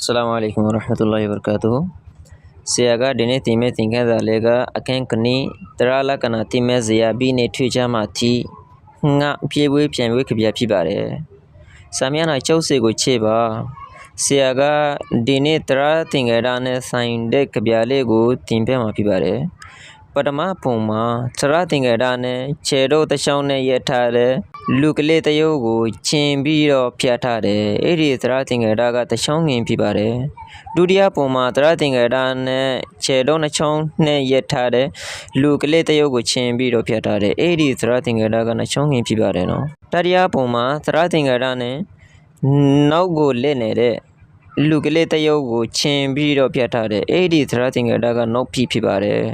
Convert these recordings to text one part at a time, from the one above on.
အစ္စလာမ်အလိုင်ကွမ်ဝရဟ်မတ်တူလာဟီဝဘရကာတူဟူဆရာကဒီနေ့တင်မဲ့သင်ခန်းစာလေးကအခန်းကနီတရလကနာတင်မဲ့ဇရာဘီနေထွေချမှတီငါပြေဝေးပြန်ဝေးကြပြဖြစ်ပါတယ်စာမျက်နှာကျုပ်စေကိုချေပါဆရာကဒီနေ့တရသင်္ကေတနဲ့ဆိုင်တဲ့ကြပြလေးကိုတင်ပြမှာဖြစ်ပါတယ် ပထမပုံမှာသရသင်္ကေတနဲ့ခြေတော့တစ်ချောင်းနဲ့ရက်ထားတဲ့လူကလေးတစ်ယောက်ကိုချင်းပြီးတော့ဖြတ်ထားတယ်အဲ့ဒီသရသင်္ကေတကတစ်ချောင်းငင်ဖြစ်ပါတယ်ဒုတိယပုံမှာသရသင်္ကေတနဲ့ခြေတော့နှစ်ချောင်းနဲ့ရက်ထားတဲ့လူကလေးတစ်ယောက်ကိုချင်းပြီးတော့ဖြတ်ထားတယ်အဲ့ဒီသရသင်္ကေတကနှစ်ချောင်းငင်ဖြစ်ပါတယ်နော်တတိယပုံမှာသရသင်္ကေတနဲ့နောက်ကိုလက်နေတဲ့လူကလေးတစ်ယောက်ကိုချင်းပြီးတော့ဖြတ်ထားတယ်အဲ့ဒီသရသင်္ကေတကနောက်ဖြစ်ဖြစ်ပါတယ်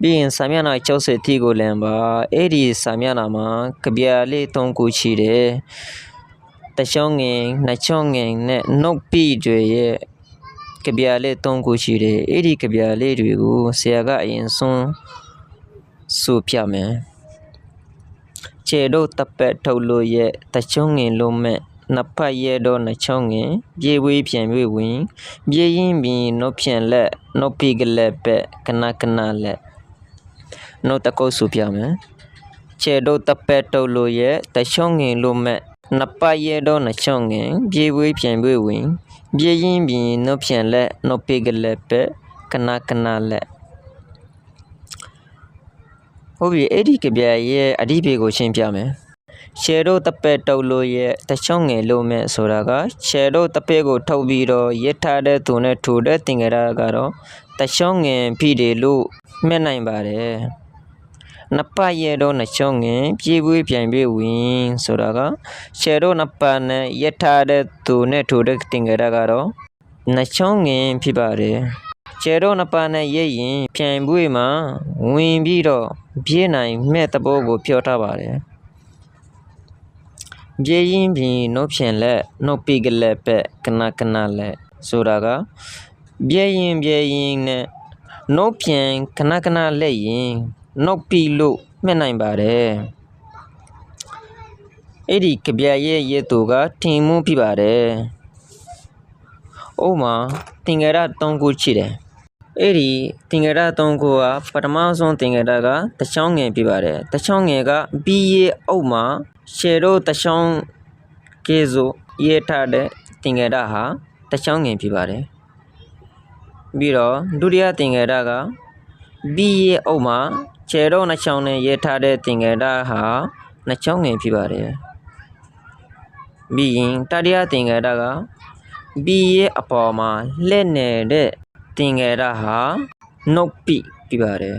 ပြီးရင်စာမျက်နှာ60တိကိုလန်ပါအဲ့ဒီစာမျက်နှာမှာကြပြလေး၃ခုရှိတယ်တချောင်းငင်နှစ်ချောင်းငင်နဲ့နှုတ်ပိတွေရဲ့ကြပြလေး၃ခုရှိတယ်အဲ့ဒီကြပြလေးတွေကိုဆရာကအရင်ဆုံးဆိုပြမယ်ခြေတို့တပက်ထုတ်လို့ရဲ့တချောင်းငင်လို့မဲ့နှစ်ဖက်ရဲတော့နှစ်ချောင်းငင်ပြေဝေးပြန်ပြေးဝင် ပြေးရင်ပြီးနှုတ်ဖြန်လက်နှုတ်ပိကလက်ပဲကနကနလက် နှုတ်တကုတ်စုပြမယ်ခြေတို့တပက်တုတ်လို့ရဲ့တချောင်းငင်လို့မဲ့နှစ်ပတ်ရဲတော့နှစ်ချောင်းငင်ပြေးဝေးပြန်ပြေးဝင်ပြေးရင်ပြင်နှုတ်ဖြန်လက်နှုတ်ပိကလက်ပဲကနကနလက်ဟုတ်ပြီအဲ့ဒီကြပြရဲ့အဓိပ္ပာယ်ကိုရှင်းပြမယ်ခြေတို့တပက်တုတ်လို့ရဲ့တချောင်းငင်လို့မဲ့ဆိုတာကခြေတို့တပက်ကိုထုတ်ပြီးတော့ရစ်ထားတဲ့သူနဲ့ထူတဲ့တင်ကြတာကတော့တချောင်းငင်ဖြစ်တယ်လို့မှတ်နိုင်ပါတယ် နှစ်ပတ်ရဲတော့နှစ်ချောင်းငင်ပြေးပွေးပြန်ပြေးဝင်ဆိုတာကရှယ်တော့နှစ်ပတ်နဲ့ရက်ထားတဲ့သူနဲ့ထိုတဲ့တင်ကြတာကတော့နှစ်ချောင်းငင်ဖြစ်ပါတယ်ရှယ်တော့နှစ်ပတ်နဲ့ရက်ရင်ပြန်ပွေးမှာဝင်ပြီးတော့ပြေးနိုင်မဲ့တဘောကိုပြောထားပါတယ်ပြေးရင်ပြင်နှုတ်ဖြန်လက်နှုတ်ပိကလက်ပဲကနကနလက်ဆိုတာကပြေးရင်ပြေးရင်နဲ့နှုတ်ဖြန်ကနကနလက်ရင် နှုတ်ပြီလို့မှတ်နိုင်ပါတယ်အဲ့ဒီကြပြရဲ့ရဲ့သူကထင်မှုဖြစ်ပါတယ်။ဥမာတင်္ကြရ၃ခုရှိတယ်။အဲ့ဒီတင်္ကြရ၃ခုကပထမဆုံးတင်္ကြရကတချောင်းငယ်ဖြစ်ပါတယ်။တချောင်းငယ်ကပြီးရဲ့အုပ်မှာရှယ်တို့တချောင်းကဲဆိုရေးထားတဲ့တင်္ကြရဟာတချောင်းငယ်ဖြစ်ပါတယ်။ပြီးတော့ဒုတိယတင်္ကြရက ပြီးရဲ့အုပ်မှာခြေတော့နှစ်ချောင်းနဲ့ရေးထားတဲ့တင်္ကေတဟာနှစ်ချောင်းငယ်ဖြစ်ပါတယ်။ပြီးရင်တတိယတင်္ကေတကပြီးရဲ့အပေါ်မှာလက်နေတဲ့တင်္ကေတဟာနှုတ်ပိဖြစ်ပါတယ်